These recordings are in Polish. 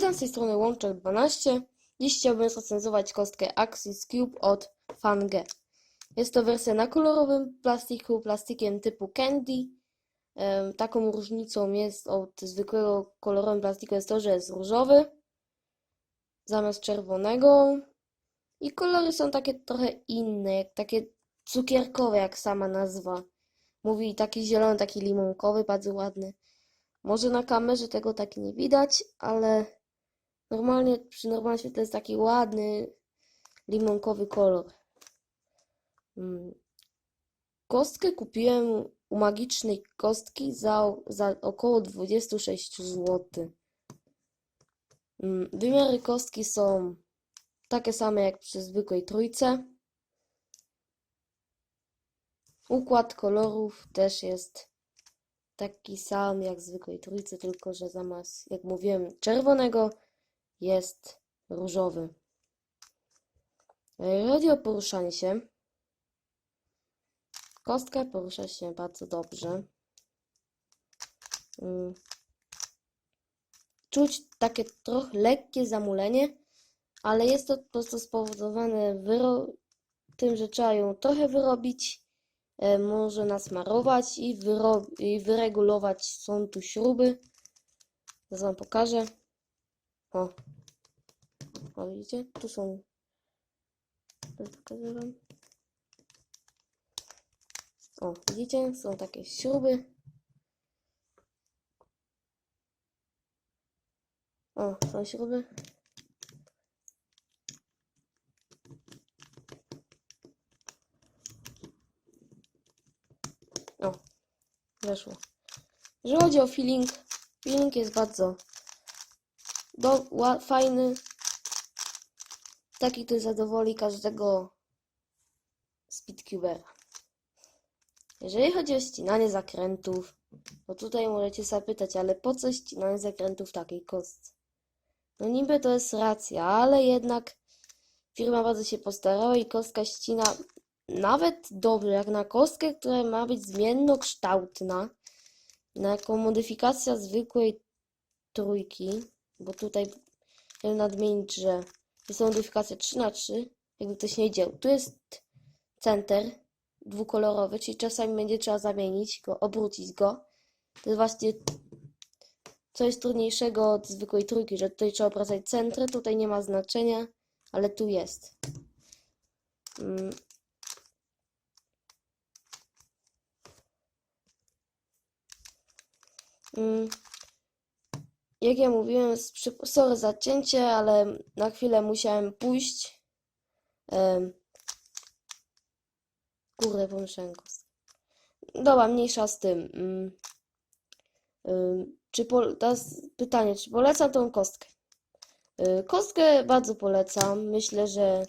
tej strony Łączek12. Dziś chciałbym recenzować kostkę Axis Cube od Fange. Jest to wersja na kolorowym plastiku, plastikiem typu Candy. Taką różnicą jest od zwykłego kolorowego plastiku jest to, że jest różowy zamiast czerwonego. I kolory są takie trochę inne, takie cukierkowe, jak sama nazwa. Mówi taki zielony, taki limonkowy, bardzo ładny. Może na kamerze tego tak nie widać, ale normalnie przy normalnym świetle jest taki ładny limonkowy kolor. Mm. Kostkę kupiłem u magicznej kostki za, za około 26 zł. Mm, Wymiary kostki są takie same jak przy zwykłej trójce. Układ kolorów też jest taki sam jak zwykłej trójce, tylko że zamiast, jak mówiłem, czerwonego jest różowy. Jeżeli chodzi o poruszanie się, kostka porusza się bardzo dobrze. Mm. Czuć takie trochę lekkie zamulenie, ale jest to po prostu spowodowane tym, że trzeba ją trochę wyrobić, e, może nasmarować i, i wyregulować. Są tu śruby. Zaraz wam pokażę. O. O, widzicie? Tu są. Wam. O, widzicie? Są takie śruby. O, są śruby. O, weszło. Jeżeli chodzi o feeling, feeling jest bardzo do, ła, fajny. Taki, który zadowoli każdego speedcubera. Jeżeli chodzi o ścinanie zakrętów, to tutaj możecie zapytać, ale po co ścinanie zakrętów w takiej kostce? No niby to jest racja, ale jednak firma bardzo się postarała i kostka ścina nawet dobrze, jak na kostkę, która ma być zmiennokształtna, na jaką modyfikacja zwykłej trójki, bo tutaj chciałem nadmienić, że jest to modyfikacja 3 na 3 jakby ktoś nie wiedział. Tu jest center dwukolorowy, czyli czasami będzie trzeba zamienić go, obrócić go. To jest właśnie coś trudniejszego od zwykłej trójki, że tutaj trzeba obracać centry, tutaj nie ma znaczenia, ale tu jest. Mm. Mm. Jak ja mówiłem, sorry za cięcie, ale na chwilę musiałem pójść. Em. Kurde, pomyślałem. Dobra, mniejsza z tym. Ym, Czy po, teraz pytanie, czy polecam tą kostkę? Y, Kostkę bardzo polecam. Myślę, że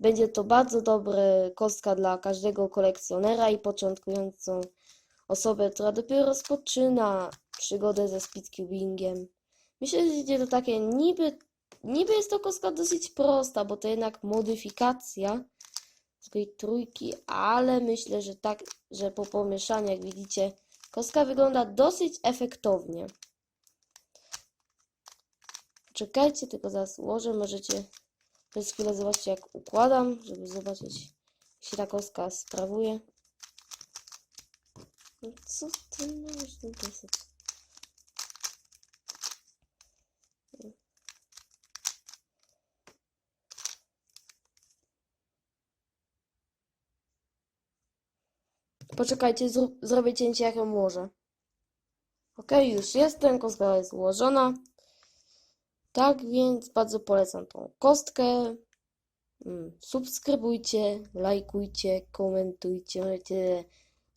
będzie to bardzo dobra kostka dla każdego kolekcjonera i początkującą osobę, która dopiero rozpoczyna przygodę ze speedcubingiem. Myślę, że będzie to takie niby, niby jest to kostka dosyć prosta, bo to jednak modyfikacja tej trójki, ale myślę, że tak, że po pomieszaniu, jak widzicie, kostka wygląda dosyć efektownie. Czekajcie, tylko zaraz ułożę, możecie przez chwilę zobaczyć, jak układam, żeby zobaczyć, jak się ta kostka sprawuje. No Co ty masz ten dosyć? Poczekajcie, zrób, zrobię cięcie, jak ją ułożę. Ok, już jestem, kostka jest ułożona. Tak więc bardzo polecam tą kostkę. Mm, Subskrybujcie, lajkujcie, komentujcie. Możecie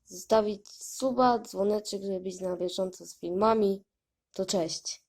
zostawić suba, dzwoneczek, żeby być na bieżąco z filmami. To cześć.